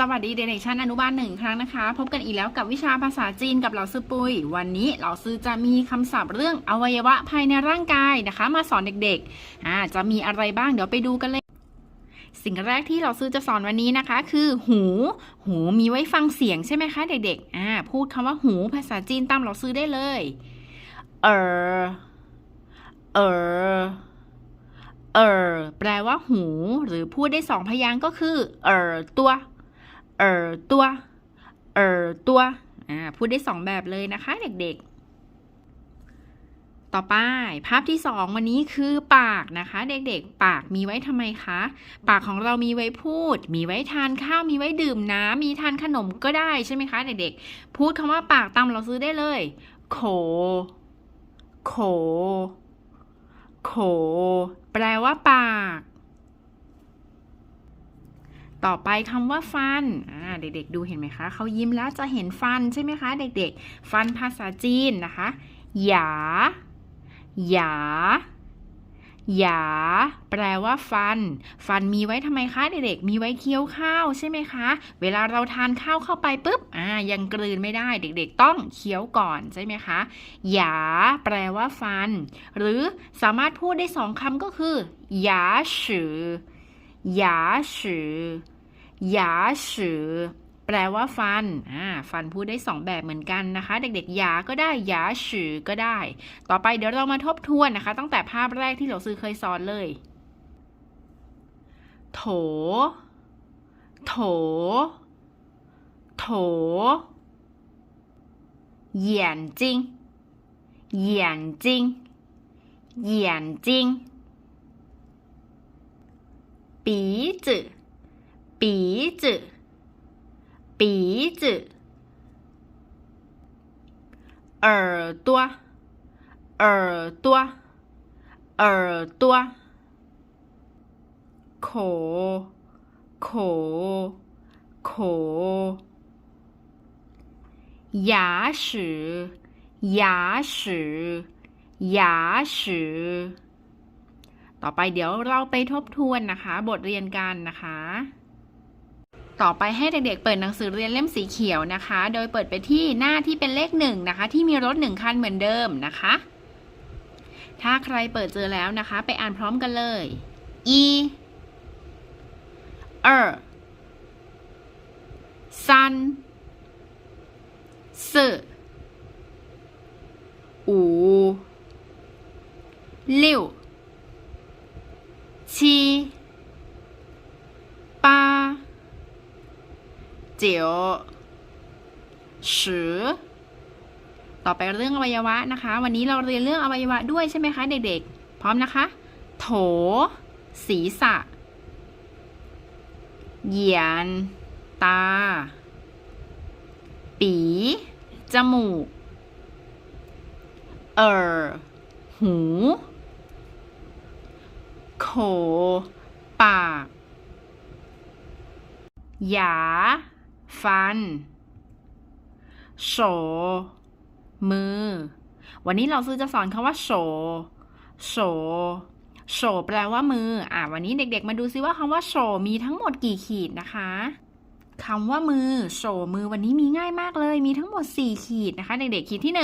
สวัสดีเด็กชั้นอนุบาลหนึ่งครั้งนะคะ พบกันอีกแล้วกับวิชาภาษาจีนกับเหล่าซื้อปุย วันนี้เหล่าซื้อจะมีคำศัพท์เรื่องอวัยวะภายในร่างกายนะคะ มาสอนเด็กๆอ่าจะมีอะไรบ้างเดี๋ยวไปดูกันเลย สิ่งแรกที่เราซื้อจะสอนวันนี้นะคะ คือ หู หูมีไว้ฟังเสียงใช่ไหมคะเด็กๆอ่าพูดคำว่าหูภาษาจีนตามเราซื้อได้เลยเออเออเออแปลว่าหู หรือพูดได้สองพยางค์ก็คือเออตัว เออตัว เออตัวอ่าพูดได้สองแบบเลยนะคะเด็กๆ ต่อไปภาพที่สองวันนี้คือปากนะคะ เด็กๆ ปากมีไว้ทำไมคะ ปากของเรามีไว้พูด มีไว้ทานข้าว มีไว้ดื่มน้ำมีทานขนมก็ได้ใช่ไหมคะเด็กๆ พูดคำว่าปากตามเราซื้อได้เลยโข โข โข แปลว่าปาก ต่อไปคำว่าฟัน เด็กๆดูเห็นไหมคะ เขายิ้มแล้วจะเห็นฟันใช่ไหมคะ เด็กๆ ฟันภาษาจีนนะคะหยาหยาหยาแปลว่าฟัน ฟันมีไว้ทำไมคะเด็กๆ มีไว้เคี้ยวข้าวใช่ไหมคะ เวลาเราทานข้าวเข้าไปปุ๊บ อ่า ยังกลืนไม่ได้เด็กๆ ต้องเคี้ยวก่อนใช่ไหมคะหยาแปลว่าฟัน หรือสามารถพูดได้สองคำก็คือหยาฉือ หยาฉือหยาฉือแปลว่าฟัน อ่า ฟันพูดได้สองแบบเหมือนกันนะคะ เด็กๆ หยา ก็ได้ หยาฉือก็ได้ ต่อไปเดี๋ยวเรามาทบทวนนะคะ ตั้งแต่ภาพแรกที่หลวงซือเคยสอนเลย โถ โถ โถ เหยียนจิงเหยียนจิง เหยียนจริง 鼻子鼻子鼻子。耳朵耳朵耳朵。口口口。牙齿牙齿牙齿。 ต่อไปเดี๋ยวเราไปทบทวนนะคะ บทเรียนกันนะคะ ต่อไปให้เด็กๆเปิดหนังสือเรียนเล่มสีเขียวนะคะ โดยเปิดไปที่หน้าที่เป็นเลขหนึ่งนะคะ ที่มีรถหนึ่งคันเหมือนเดิมนะคะ ถ้าใครเปิดเจอแล้วนะคะ ไปอ่านพร้อมกันเลยอีเออซันสื่อ五六九十ต่อไปเรื่องอวัยวะนะคะ วันนี้เราเรียนเรื่องอวัยวะด้วยใช่ไหมคะ เด็กๆ พร้อมนะคะ โถ ศีรษะ เหยียน ตา ปี จมูก เอ่อหู โข ปาก หยา ฟันโฉมือ วันนี้เราซื้อจะสอนคำว่าโฉโฉโฉแปลว่ามือ อะวันนี้เด็กๆ มาดูซิว่าคำว่าโฉมีทั้งหมดกี่ขีดนะคะคำว่ามือโฉมือวันนี้มีง่ายมากเลย มีทั้งหมด 4 ขีดนะคะ เด็กๆขีดที่ 1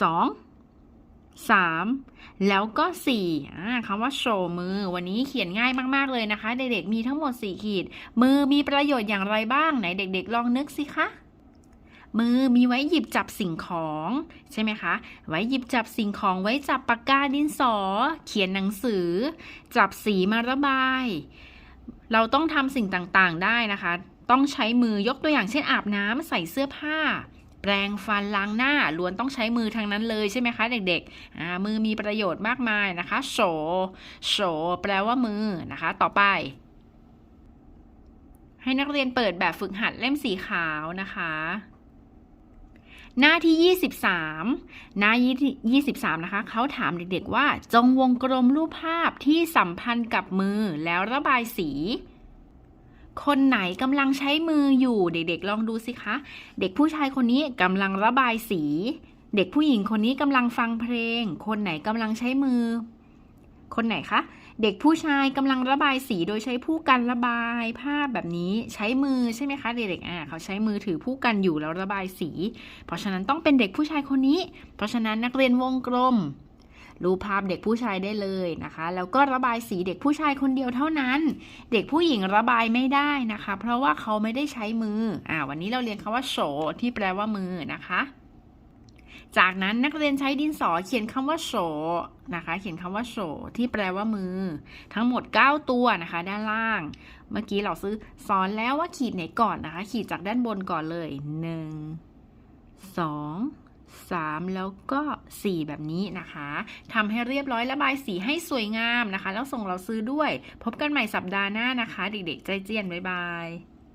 2 3 แล้วก็4อ่าคำว่าโชว์มือ วันนี้เขียนง่ายมากๆเลยนะคะ เด็กๆมีทั้งหมด 4 ขีด มือมีประโยชน์อย่างไรบ้างไหนเด็ก ๆ ลองนึกสิคะมือมีไว้หยิบจับสิ่งของใช่ไหมคะ ไว้หยิบจับสิ่งของไว้จับปากกาดินสอ เขียนหนังสือ จับสีมาระบาย เราต้องทำสิ่งต่างๆได้นะคะ ต้องใช้มือยกตัวอย่างเช่นอาบน้ำใส่เสื้อผ้า แปรงฟันล้างหน้าล้วนต้องใช้มือทางนั้นเลยใช่ไหมคะเด็กๆมือมีประโยชน์มากมายนะคะโฉโฉแปลว่ามือนะคะ ต่อไป ให้นักเรียนเปิดแบบฝึกหัดเล่มสีขาวนะคะหน้าที่ 23 หน้าที่23 นะคะ เขาถามเด็กๆว่า จงวงกลมรูปภาพที่สัมพันธ์กับมือแล้วระบายสี คนไหนกำลังใช้มืออยู่เด็กๆ ลองดูสิคะ เด็กผู้ชายคนนี้กำลังระบายสี เด็กผู้หญิงคนนี้กำลังฟังเพลง คนไหนกำลังใช้มือ คนไหนคะ เด็กผู้ชายกำลังระบายสีโดยใช้ผู้กันระบายภาพแบบนี้ใช้มือใช่ไหมคะ เด็กๆอ่าเขาใช้มือถือผู้กันอยู่แล้วระบายสี เพราะฉะนั้นต้องเป็นเด็กผู้ชายคนนี้ เพราะฉะนั้นนักเรียนวงกลม รูปภาพเด็กผู้ชายได้เลยนะคะ แล้วก็ระบายสีเด็กผู้ชายคนเดียวเท่านั้น เด็กผู้หญิงระบายไม่ได้นะคะ เพราะว่าเขาไม่ได้ใช้มืออ่าวันนี้เราเรียนคำว่าโฉที่แปลว่ามือนะคะจากนั้นนักเรียนใช้ดินสอเขียนคำว่าโฉนะคะ เขียนคำว่าโฉที่แปลว่ามือ ทั้งหมด 9 ตัวนะคะ ด้านล่าง เมื่อกี้เราซื้อสอนแล้วว่าขีดไหนก่อนนะคะ ขีดจากด้านบนก่อนเลย 1 2 3 แล้วก็ 4 แบบนี้นะคะทำให้เรียบร้อยระบายสีให้สวยงามนะคะ แล้วส่งเราซื้อด้วย พบกันใหม่สัปดาห์หน้านะคะ เด็กๆ ใจเจียน บ๊ายบาย